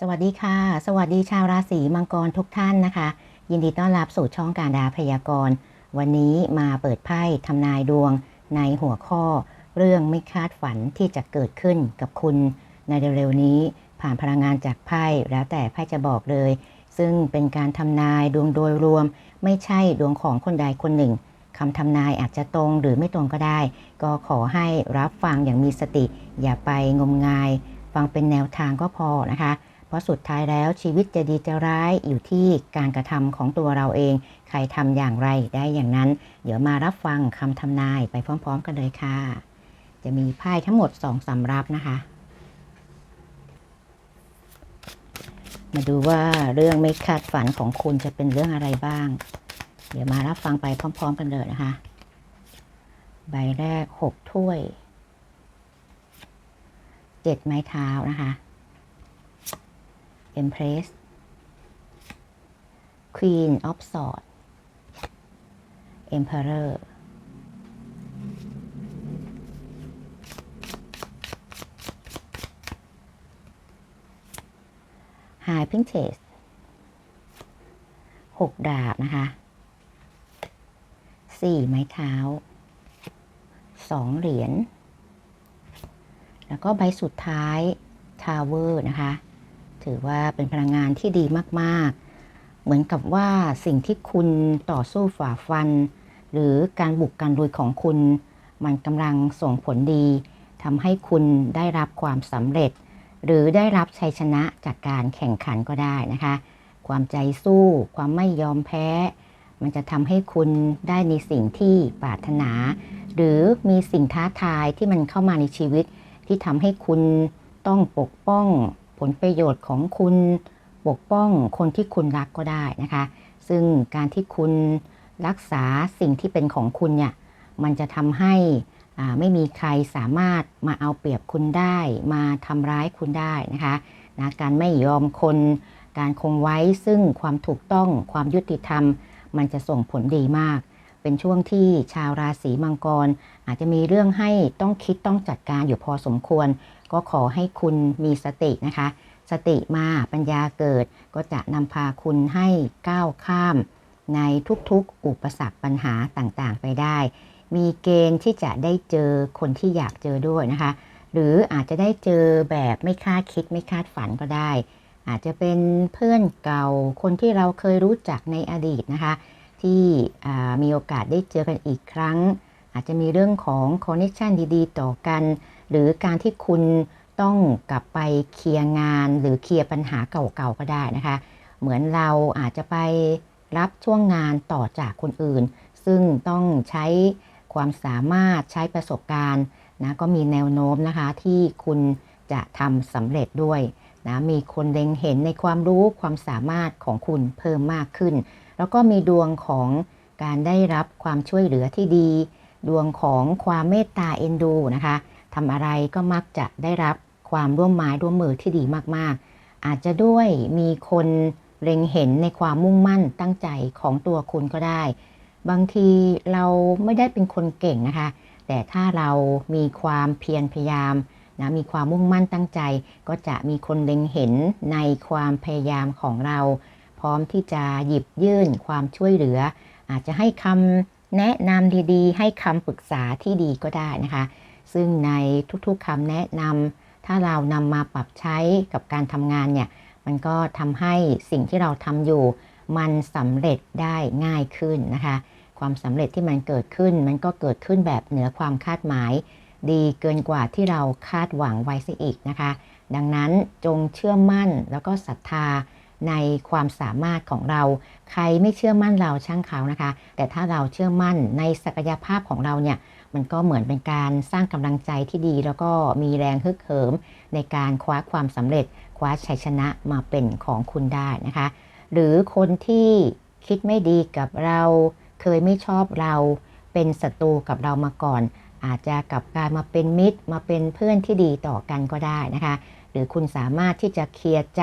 สวัสดีค่ะ สวัสดีชาวราศีมังกรทุกท่านนะคะ ยินดีต้อนรับสู่ช่องการดาพยากรณ์ วันนี้มาเปิดไพ่ทำนายดวงในหัวข้อ เรื่องไม่คาดฝันที่จะเกิดขึ้นกับคุณในเร็วๆนี้ ผ่านพลังงานจากไพ่แล้วแต่ไพ่จะบอกเลย ซึ่งเป็นการทำนายดวงโดยรวม ไม่ใช่ดวงของคนใดคนหนึ่งคำทำนายอาจจะตรงหรือไม่ตรงก็ได้ ก็ขอให้รับฟังอย่างมีสติ อย่าไปงมงาย ฟังเป็นแนวทางก็พอนะคะ เพราะสุดท้ายแล้วชีวิตจะดีจะร้ายอยู่ที่การกระทำของตัวเราเอง ใครทำอย่างไรได้อย่างนั้น เดี๋ยวมารับฟังคำทำนายไปพร้อม ๆ กันเลยค่ะ จะมีไพ่ทั้งหมดสองสำรับนะคะ มาดูว่าเรื่องไม่คาดฝันของคุณจะเป็นเรื่องอะไรบ้าง เดี๋ยวมารับฟังไปพร้อม ๆ กันเลยนะคะ ใบแรกหกถ้วยเจ็ดไม้เท้านะคะ Empress Queen of Swords Emperor ไฮพิงเทสหกดาบนะคะสี่ไม้เท้าสองเหรียญ แล้วก็ใบสุดท้ายทาวเวอร์นะคะ ถือว่าเป็นพลังงานที่ดีมากๆ เหมือนกับว่าสิ่งที่คุณต่อสู้ฝ่าฟัน หรือการบุกการลุยของคุณ มันกำลังส่งผลดีทำให้คุณได้รับความสำเร็จ หรือได้รับชัยชนะจากการแข่งขันก็ได้นะคะ ความใจสู้ ความไม่ยอมแพ้ มันจะทำให้คุณได้ในสิ่งที่ปรารถนา หรือมีสิ่งท้าทายที่มันเข้ามาในชีวิต ที่ทำให้คุณต้องปกป้อง ผลประโยชน์ของคุณปกป้องคนที่คุณรักก็ได้นะคะ ซึ่งการที่คุณรักษาสิ่งที่เป็นของคุณเนี่ยมันจะทำให้อ่าไม่มีใครสามารถมาเอาเปรียบคุณได้ มาทำร้ายคุณได้นะคะนะการไม่ยอมคน การคงไว้ซึ่งความถูกต้องความยุติธรรม มันจะส่งผลดีมาก เป็นช่วงที่ชาวราศีมังกร อาจจะมีเรื่องให้ต้องคิดต้องจัดการอยู่พอสมควร ก็ขอให้คุณมีสตินะคะ สติมาปัญญาเกิด ก็จะนำพาคุณให้ก้าวข้าม ในทุกๆ อุปสรรคปัญหาต่างๆ ไปได้ มีเกณฑ์ที่จะได้เจอคนที่อยากเจอด้วยนะคะ หรืออาจจะได้เจอแบบไม่คาดคิดไม่คาดฝันก็ได้ อาจจะเป็นเพื่อนเก่าคนที่เราเคยรู้จักในอดีตนะคะ ที่มีโอกาสได้เจอกันอีกครั้ง อาจจะมีเรื่องของคอนเนคชันดีๆ ต่อกัน หรือการที่คุณต้องกลับไปเคลียร์งานหรือเคลียร์ปัญหาเก่าๆก็ได้นะคะ เหมือนเราอาจจะไปรับช่วงงานต่อจากคนอื่น ซึ่งต้องใช้ความสามารถใช้ประสบการณ์นะก็มีแนวโน้มนะคะที่คุณจะทำสำเร็จด้วยนะมีคนเล็งเห็นในความรู้ความสามารถของคุณเพิ่มมากขึ้น แล้วก็มีดวงของการได้รับความช่วยเหลือที่ดี ดวงของความเมตตาเอ็นดูนะคะ ทำอะไรก็มักจะได้รับความร่วมไม้ร่วมมือที่ดีมากๆ อาจจะด้วยมีคนเล็งเห็นในความมุ่งมั่นตั้งใจของตัวคุณก็ได้ บางทีเราไม่ได้เป็นคนเก่งนะคะ แต่ถ้าเรามีความเพียรพยายามนะมีความมุ่งมั่นตั้งใจ ก็จะมีคนเล็งเห็นในความพยายามของเรา พร้อมที่จะหยิบยื่นความช่วยเหลือ อาจจะให้คำแนะนำดีๆ ให้คำปรึกษาที่ดีก็ได้นะคะ ซึ่งในทุกๆคำแนะนำถ้าเรานำมาปรับใช้กับการทำงานเนี่ย มันก็ทำให้สิ่งที่เราทำอยู่ มันสำเร็จได้ง่ายขึ้นนะคะ ความสำเร็จที่มันเกิดขึ้น มันก็เกิดขึ้นแบบเหนือความคาดหมาย ดีเกินกว่าที่เราคาดหวังไว้ซะอีกนะคะ ดังนั้นจงเชื่อมั่นแล้วก็ศรัทธา ในความสามารถของเรา ใครไม่เชื่อมั่นเราช่างเขานะคะ แต่ถ้าเราเชื่อมั่นในศักยภาพของเราเนี่ยมันก็เหมือนเป็นการสร้างกำลังใจที่ดี แล้วก็มีแรงฮึกเหิม ในการคว้าความสำเร็จ คว้าชัยชนะมาเป็นของคุณได้นะคะ หรือคนที่คิดไม่ดีกับเรา เคยไม่ชอบเราเป็นศัตรูกับเรามาก่อน อาจจะกลับกลายมาเป็นมิตร มาเป็นเพื่อนที่ดีต่อกันก็ได้นะคะ หรือคุณสามารถที่จะเคลียร์ใจ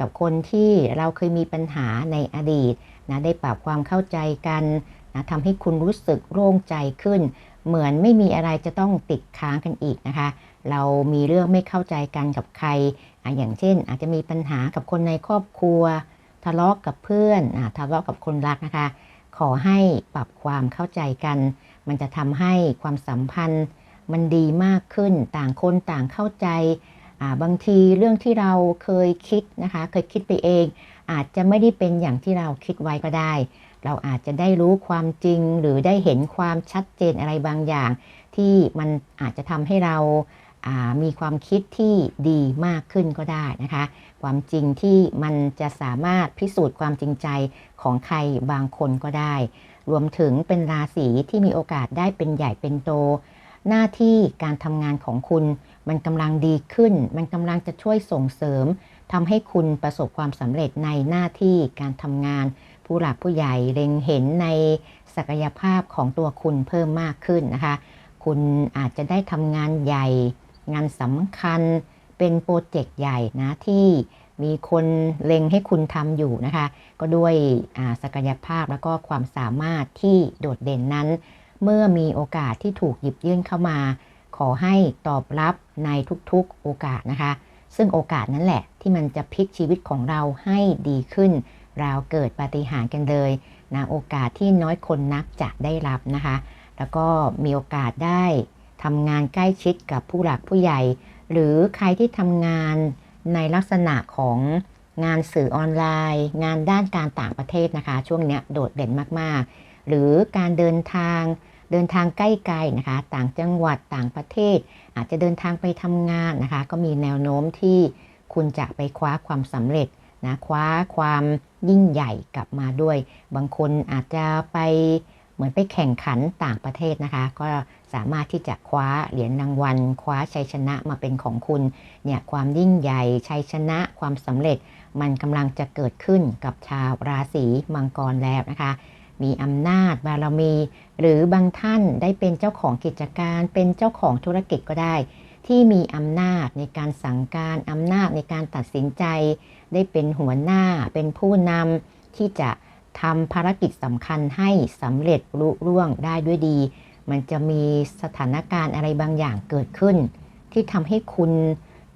กับคนที่เราเคยมีปัญหาในอดีตนะได้ปรับความเข้าใจกันนะทำให้คุณรู้สึกโล่งใจขึ้น เหมือนไม่มีอะไรจะต้องติดค้างกันอีกนะคะ เรามีเรื่องไม่เข้าใจกันกับใครอะอย่างเช่น อาจจะมีปัญหากับคนในครอบครัว ทะเลาะกับเพื่อนอะทะเลาะกับคนรักนะคะ ขอให้ปรับความเข้าใจกัน มันจะทำให้ความสัมพันธ์มันดีมากขึ้นต่างคนต่างเข้าใจ บางทีเรื่องที่เราเคยคิดนะคะ เคยคิดไปเอง อาจจะไม่ได้เป็นอย่างที่เราคิดไว้ก็ได้ เราอาจจะได้รู้ความจริงหรือได้เห็นความชัดเจนอะไรบางอย่าง ที่มันอาจจะทำให้เราอ่ามีความคิดที่ดีมากขึ้นก็ได้นะคะ ความจริงที่มันจะสามารถพิสูจน์ความจริงใจของใครบางคนก็ได้ รวมถึงเป็นราศีที่มีโอกาสได้เป็นใหญ่เป็นโต หน้าที่การทำงานของคุณ มันกำลังดีขึ้น มันกำลังจะช่วยส่งเสริมทำให้คุณประสบความสำเร็จในหน้าที่การทำงาน ผู้หลักผู้ใหญ่เล็งเห็นในศักยภาพของตัวคุณเพิ่มมากขึ้นนะคะ คุณอาจจะได้ทำงานใหญ่ งานสำคัญเป็นโปรเจกต์ใหญ่นะที่มีคนเล็งให้คุณทำอยู่นะคะ ก็ด้วยศักยภาพแล้วก็ความสามารถที่โดดเด่นนั้น เมื่อมีโอกาสที่ถูกหยิบยื่นเข้ามา ขอให้ตอบรับในทุกๆโอกาสนะคะ ซึ่งโอกาสนั้นแหละที่มันจะพลิกชีวิตของเราให้ดีขึ้น เราเกิดปาฏิหาริย์กันเลยนะโอกาสที่น้อยคนนักจะได้รับนะคะ แล้วก็มีโอกาสได้ทำงานใกล้ชิดกับผู้หลักผู้ใหญ่ หรือใครที่ทำงานในลักษณะของงานสื่อออนไลน์ งานด้านการต่างประเทศนะคะ ช่วงนี้โดดเด่นมากๆ หรือการเดินทาง เดินทางใกล้ๆนะคะ ต่างจังหวัดต่างประเทศ อาจจะเดินทางไปทำงานนะคะ ก็มีแนวโน้มที่คุณจะไปคว้าความสำเร็จนะคว้าความยิ่งใหญ่กลับมาด้วย บางคนอาจจะไปเหมือนไปแข่งขันต่างประเทศนะคะ ก็สามารถที่จะคว้าเหรียญรางวัล คว้าชัยชนะมาเป็นของคุณเนี่ยความยิ่งใหญ่ชัยชนะความสำเร็จ มันกำลังจะเกิดขึ้นกับชาวราศีมังกรแล้วนะคะ มีอำนาจบารมี หรือบางท่านได้เป็นเจ้าของกิจการเป็นเจ้าของธุรกิจก็ได้ ที่มีอำนาจในการสั่งการอำนาจในการตัดสินใจ ได้เป็นหัวหน้าเป็นผู้นำที่จะทำภารกิจสำคัญให้สำเร็จลุล่วงได้ด้วยดี มันจะมีสถานการณ์อะไรบางอย่างเกิดขึ้น ที่ทำให้คุณ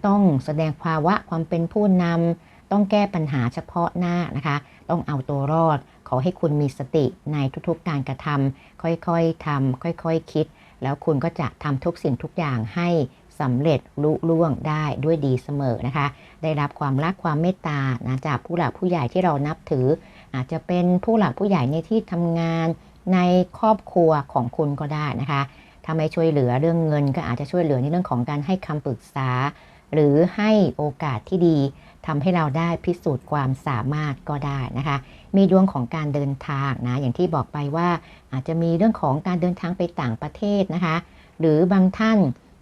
ต้องแสดงภาวะความเป็นผู้นำต้องแก้ปัญหาเฉพาะหน้านะคะ ต้องเอาตัวรอด ขอให้คุณมีสติในทุกๆการกระทำค่อยๆทำค่อยๆคคิด แล้วคุณก็จะทำทุกสิ่งทุกอย่างให้สำเร็จลุล่วงได้ด้วยดีเสมอนะคะ ได้รับความรักความเมตตานะจากผู้หลักผู้ใหญ่ที่เรานับถือ อาจจะเป็นผู้หลักผู้ใหญ่ในที่ทำงานในครอบครัวของคุณก็ได้นะคะถ้าไม่ช่วยเหลือเรื่องเงินก็อาจจะช่วยเหลือในเรื่องของการให้คำปรึกษา หรือให้โอกาสที่ดี ทำให้เราได้พิสูจน์ความสามารถก็ได้นะคะ มีดวงของการเดินทางนะ อย่างที่บอกไปว่าอาจจะมีเรื่องของการเดินทางไปต่างประเทศนะคะ หรือบางท่าน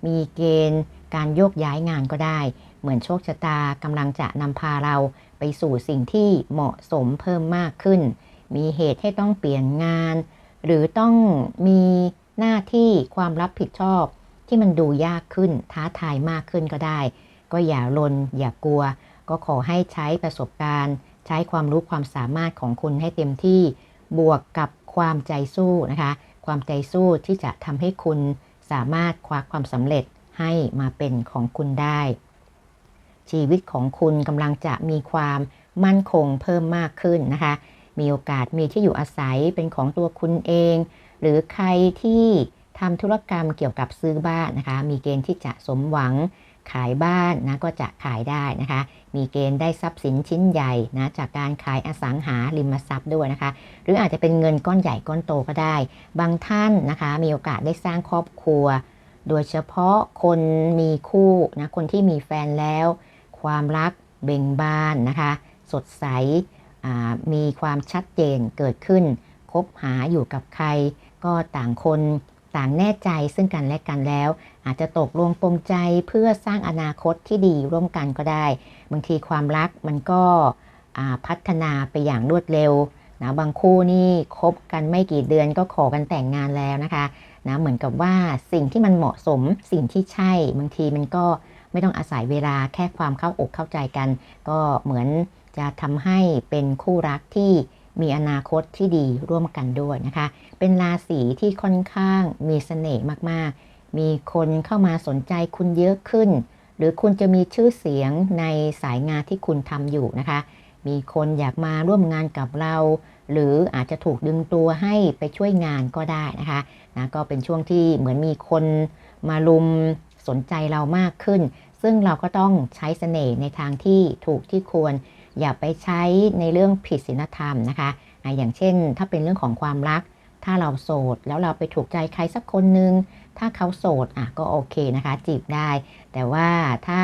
มีเกณฑ์การโยกย้ายงานก็ได้ เหมือนโชคชะตากำลังจะนำพาเราไปสู่สิ่งที่เหมาะสมเพิ่มมากขึ้น มีเหตุให้ต้องเปลี่ยนงาน หรือต้องมีหน้าที่ความรับผิดชอบที่มันดูยากขึ้นท้าทายมากขึ้นก็ได้ ก็อย่าลนอย่ากลัว ก็ขอให้ใช้ประสบการณ์ ใช้ความรู้ความสามารถของคุณให้เต็มที่บวกกับความใจสู้นะคะ ความใจสู้ที่จะทำให้คุณสามารถคว้าความสำเร็จให้มาเป็นของคุณได้ ชีวิตของคุณกำลังจะมีความมั่นคงเพิ่มมากขึ้นนะคะ มีโอกาสมีที่อยู่อาศัยเป็นของตัวคุณเอง หรือใครที่ทำธุรกรรมเกี่ยวกับซื้อบ้านนะคะ มีเกณฑ์ที่จะสมหวัง ขายบ้านนะก็จะขายได้นะคะ มีเกณฑ์ได้ทรัพย์สินชิ้นใหญ่นะจากการขายอสังหาริมทรัพย์ด้วยนะคะ หรืออาจจะเป็นเงินก้อนใหญ่ก้อนโตก็ได้ บางท่านนะคะมีโอกาสได้สร้างครอบครัว โดยเฉพาะคนมีคู่นะคนที่มีแฟนแล้ว ความรักเบ่งบานนะคะ สดใสมีความชัดเจนเกิดขึ้นคบหาอยู่กับใครก็ต่างคน ต่างแน่ใจซึ่งกันและกันแล้ว อาจจะตกลงปรงใจเพื่อสร้างอนาคตที่ดีร่วมกันก็ได้ บางทีความรักมันก็พัฒนาไปอย่างรวดเร็วนะบางคู่นี่คบกันไม่กี่เดือนก็ขอกันแต่งงานแล้วนะคะนะเหมือนกับว่าสิ่งที่มันเหมาะสมสิ่งที่ใช่ บางทีมันก็ไม่ต้องอาศัยเวลาแค่ความเข้าอกเข้าใจกัน ก็เหมือนจะทำให้เป็นคู่รักที่ มีอนาคตที่ดีร่วมกันด้วยนะคะ เป็นราศีที่ค่อนข้างมีเสน่ห์มากๆ มีคนเข้ามาสนใจคุณเยอะขึ้น หรือคุณจะมีชื่อเสียงในสายงานที่คุณทำอยู่นะคะ มีคนอยากมาร่วมงานกับเรา หรืออาจจะถูกดึงตัวให้ไปช่วยงานก็ได้นะคะนะก็เป็นช่วงที่เหมือนมีคนมาลุมสนใจเรามากขึ้น ซึ่งเราก็ต้องใช้เสน่ห์ในทางที่ถูกที่ควร อย่าไปใช้ในเรื่องผิดศีลธรรมนะคะ อย่างเช่นถ้าเป็นเรื่องของความรัก ถ้าเราโสดแล้วเราไปถูกใจใครสักคนหนึ่งถ้าเขาโสดอะก็โอเคนะคะ จีบได้ แต่ว่าถ้า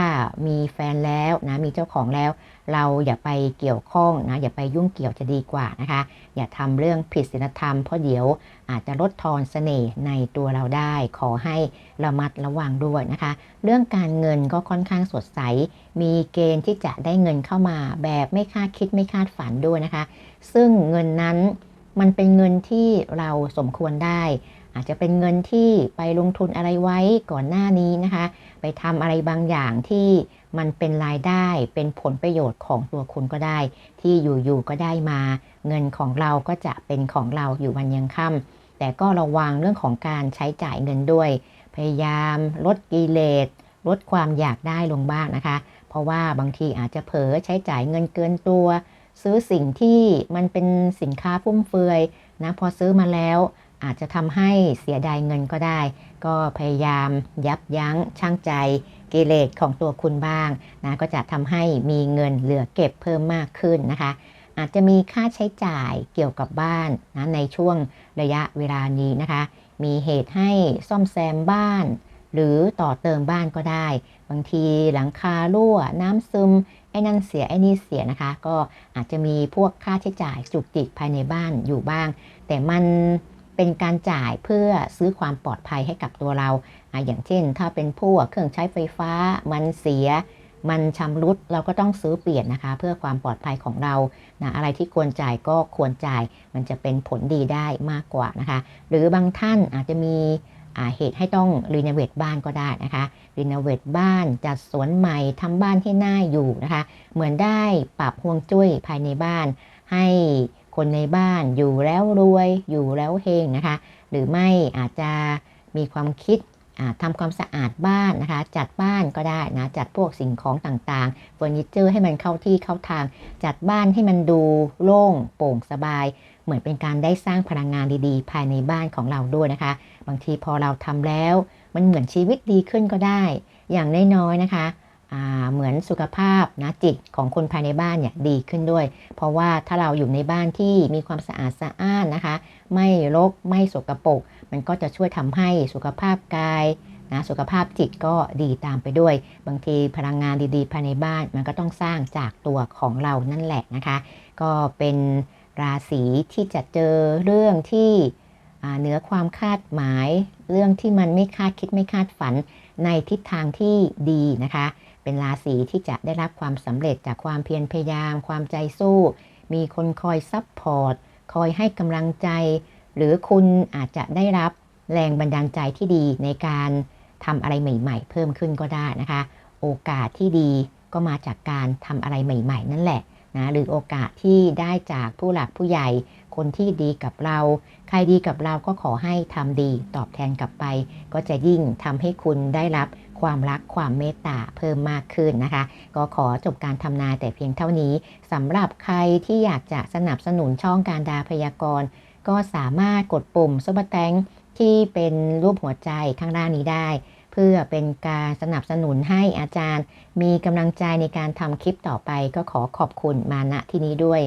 มีแฟนแล้วนะมีเจ้าของแล้ว เราอย่าไปเกี่ยวข้องนะอย่าไปยุ่งเกี่ยวจะดีกว่านะคะ อย่าทำเรื่องผิดศีลธรรมเพราะเดี๋ยวอาจจะลดทอนเสน่ห์ในตัวเราได้ ขอให้ระมัดระวังด้วยนะคะ เรื่องการเงินก็ค่อนข้างสดใส มีเกณฑ์ที่จะได้เงินเข้ามาแบบไม่คาดคิดไม่คาดฝันด้วยนะคะ ซึ่งเงินนั้น มันเป็นเงินที่เราสมควรได้ อาจจะเป็นเงินที่ไปลงทุนอะไรไว้ก่อนหน้านี้นะคะ ไปทำอะไรบางอย่างที่มันเป็นรายได้เป็นผลประโยชน์ของตัวคุณก็ได้ ที่อยู่ๆก็ได้มา เงินของเราก็จะเป็นของเราอยู่วันยังค่ำแต่ก็ระวังเรื่องของการใช้จ่ายเงินด้วย พยายามลดกิเลสลดความอยากได้ลงบ้างนะคะ เพราะว่าบางทีอาจจะเผลอใช้จ่ายเงินเกินตัว ซื้อสิ่งที่มันเป็นสินค้าฟุ่มเฟือยนะพอซื้อมาแล้วอาจจะทำให้เสียดายเงินก็ได้ ก็พยายามยับยั้งชั่งใจกิเลสของตัวคุณบ้างนะก็จะทำให้มีเงินเหลือเก็บเพิ่มมากขึ้นนะคะ อาจจะมีค่าใช้จ่ายเกี่ยวกับบ้านนะในช่วงระยะเวลานี้นะคะ มีเหตุให้ซ่อมแซมบ้าน หรือต่อเติมบ้านก็ได้ บางทีหลังคารั่วน้ำซึม ไอ้นั่นเสียไอ้นี่เสียนะคะ ก็อาจจะมีพวกค่าใช้จ่ายจุกจิกภายในบ้านอยู่บ้าง แต่มันเป็นการจ่ายเพื่อซื้อความปลอดภัยให้กับตัวเราอะอย่างเช่น ถ้าเป็นพวกเครื่องใช้ไฟฟ้ามันเสีย มันชำรุดเราก็ต้องซื้อเปลี่ยนนะคะ เพื่อความปลอดภัยของเรานะอะไรที่ควรจ่ายก็ควรจ่าย มันจะเป็นผลดีได้มากกว่านะคะ หรือบางท่านอาจจะมี เหตุให้ต้องรีโนเวทบ้านก็ได้นะคะรีโนเวทบ้านจัดสวนใหม่ทำบ้านให้น่าอยู่นะคะ เหมือนได้ปรับห่วงจุ้ยภายในบ้าน ให้คนในบ้านอยู่แล้วรวยอยู่แล้วเฮงนะคะ หรือไม่อาจจะมีความคิด ทำความสะอาดบ้านนะคะ จัดบ้านก็ได้นะจัดพวกสิ่งของต่างๆเฟอร์นิเจอร์ให้มันเข้าที่เข้าทาง จัดบ้านให้มันดูโล่งโปร่งสบาย เหมือนเป็นการได้สร้างพลังงานดีๆ ภายในบ้านของเราด้วยนะคะ บางทีพอเราทำแล้ว มันเหมือนชีวิตดีขึ้นก็ได้ อย่างน้อยๆนะคะ เหมือนสุขภาพนะจิตของคนภายในบ้านเนี่ยดีขึ้นด้วย เพราะว่าถ้าเราอยู่ในบ้านที่มีความสะอาดสะอ้านนะคะ ไม่รกไม่สกรปรกมันก็จะช่วยทำให้สุขภาพกายนะสุขภาพจิตก็ดีตามไปด้วย บางทีพลังงานดีๆ ภายในบ้านมันก็ต้องสร้างจากตัวของเรานั่นแหละนะคะ ก็เป็นราศีที่จะเจอเรื่องที่เหนือความคาดหมาย เรื่องที่มันไม่คาดคิดไม่คาดฝันในทิศทางที่ดีนะคะ เป็นราศีที่จะได้รับความสำเร็จจากความเพียรพยายาม ความใจสู้ มีคนคอยซับพอร์ต คอยให้กำลังใจ หรือคุณอาจจะได้รับแรงบันดาลใจที่ดีในการทำอะไรใหม่ ๆ เพิ่มขึ้นก็ได้นะคะ โอกาสที่ดีก็มาจากการทำอะไรใหม่ ๆ นั่นแหละนะหรือโอกาสที่ได้จากผู้หลักผู้ใหญ่ คนที่ดีกับเรา ใครดีกับเราก็ขอให้ทำดีตอบแทนกลับไป ก็จะยิ่งทำให้คุณได้รับ ความรักความเมตตาเพิ่มมากขึ้นนะคะ ก็ขอจบการทำนายแต่เพียงเท่านี้สำหรับใครที่อยากจะสนับสนุนช่องการดาพยากรณ์ ก็สามารถกดปุ่มซุปเปอร์แตงที่เป็นรูปหัวใจข้างล่างนี้ได้ เพื่อเป็นการสนับสนุนให้อาจารย์ มีกำลังใจในการทำคลิปต่อไป ก็ขอขอบคุณมาณที่นี้ด้วย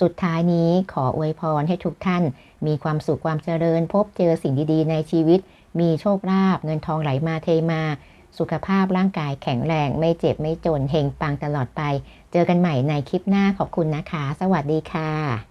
สุดท้ายนี้ขออวยพรให้ทุกท่าน มีความสุขความเจริญ พบเจอสิ่งดีๆ ในชีวิต มีโชคลาภเงินทองไหลมาเทมา สุขภาพร่างกายแข็งแรง ไม่เจ็บไม่จนเฮงปังตลอดไป เจอกันใหม่ในคลิปหน้าขอบคุณนะคะ สวัสดีค่ะ